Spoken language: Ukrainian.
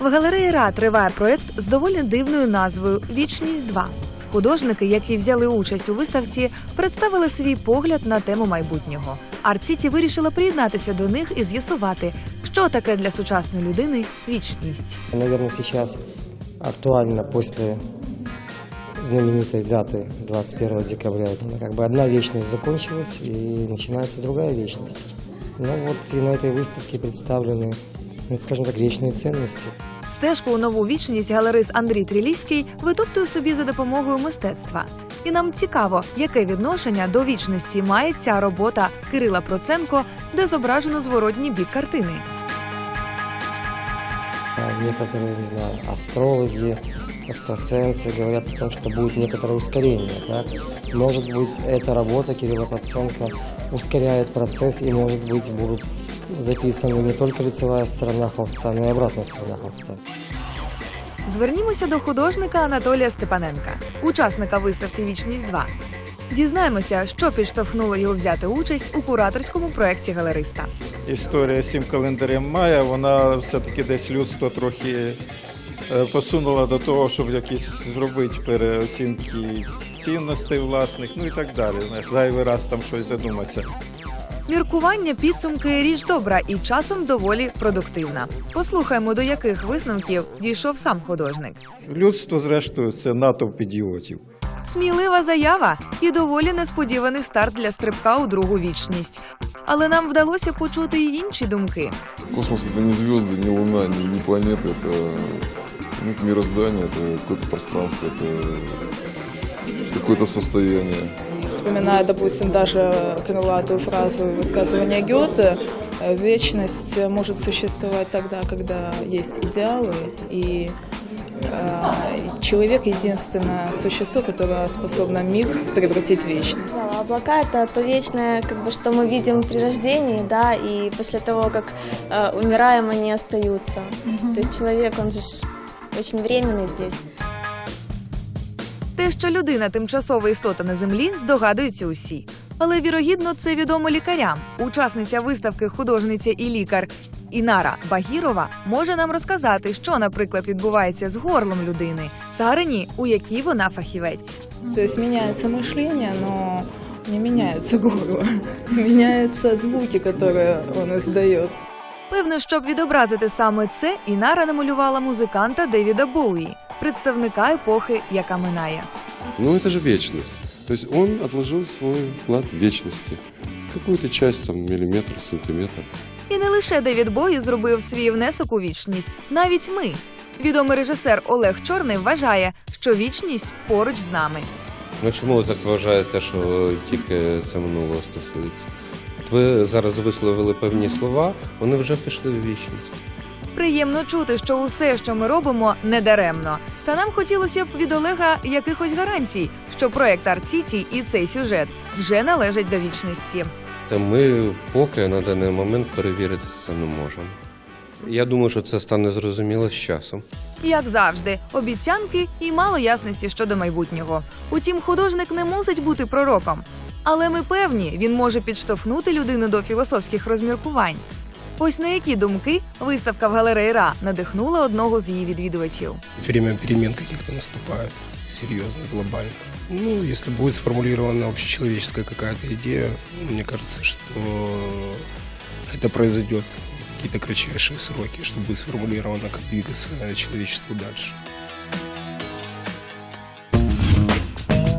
В галереї РА триває проект з доволі дивною назвою Вічність 2 Художники, які взяли участь у виставці, представили свій погляд на тему майбутнього. Арт-Сіті вирішила приєднатися до них і з'ясувати, що таке для сучасної людини вічність. Наверное, сейчас актуально после знаменитой даты 21 декабря. Это как бы одна вечность закончилась и начинается другая вечность. Ну вот и на этой выставке представлены, ну, скажем так, вечные ценности. Стежку у нову вічність галерист Андрій Тріліський витоптує собі за допомогою мистецтва. І нам цікаво, яке відношення до вічності має ця робота Кирила Проценко, де зображено зворотній бік картини. А Некоторые, не знаю, астрологи, экстрасенсы говорят о том, что будет некоторое ускорение. Да? Может быть, эта работа Кирилла Паценко ускоряет процесс, и, может быть, будут записаны не только лицевая сторона холста, но и обратная сторона холста. Звернімося до художника Анатолія Степаненка, учасника виставки Вічність 2 Дізнаємося, що підштовхнуло його взяти участь у кураторському проєкті галериста. історія з цим календарем Майя, вона все-таки десь людство трохи е, посунула до того, щоб якісь зробити переоцінки цінностей власних, ну і так далі. Зайвий раз там щось задуматися. Міркування підсумки річ добра і часом доволі продуктивна. Послухаймо, до яких висновків дійшов сам художник. Людство, зрештою, це натовп ідіотів. Смілива заява і доволі несподіваний старт для стрибка у другу вічність. Але нам вдалося почути й інші думки. Космос это не звезды, не Луна, не, не планеты, это, ну, это мироздание, это какое-то пространство, это какое-то состояние. Вспоминая, допустим, даже крылатую фразу высказывания Гёте, вечность может существовать тогда, когда есть идеалы, и э, человек единственное существо, которое способно миг превратить в вечность. Да, облака это то вечное, как бы, что мы видим при рождении, да, и после того, как э, умираем, они остаются. То есть человек, он же очень временный здесь. Те, що людина тимчасова істота на землі, здогадуються усі. Але вірогідно це відомо лікарям. Учасниця виставки художниця і лікар Інара Багірова може нам розказати, що, наприклад, відбувається з горлом людини, царині, у якій вона фахівець. То есть меняется мышление, но не меняется горло, меняются звуки, которые он издает. Певно, щоб відобразити саме це, Інара намалювала музиканта Девіда Боуї, представника епохи, яка минає. Ну, это же вечность. То есть он отложил свой вклад в вечности. Какую-то часть, там, миллиметр, сантиметр. І не лише Девід Бої зробив свій внесок у вічність, навіть ми. Відомий режисер Олег Чорний вважає, що вічність поруч з нами. Ну чому ви так вважаєте, що тільки це минулого стосується? От ви зараз висловили певні слова, вони вже пішли в вічність. Приємно чути, що усе, що ми робимо, не даремно. Та нам хотілося б від Олега якихось гарантій, що проект Арт-Сіті і цей сюжет вже належать до вічності. Та ми поки на даний момент перевірити це не можемо. Я думаю, що це стане зрозуміло з часом. Як завжди, обіцянки і мало ясності щодо майбутнього. Утім, художник не мусить бути пророком. Але ми певні, він може підштовхнути людину до філософських розміркувань. Ось на які думки виставка в галереї РА надихнула одного з її відвідувачів. время перемен каких-то наступает, серьезных, глобальных. Ну, если будет сформулирована общечеловеческая какая-то идея, ну, мне кажется, что это произойдет в какие-то кратчайшие сроки, что будет сформулировано, как двигаться человечеству дальше.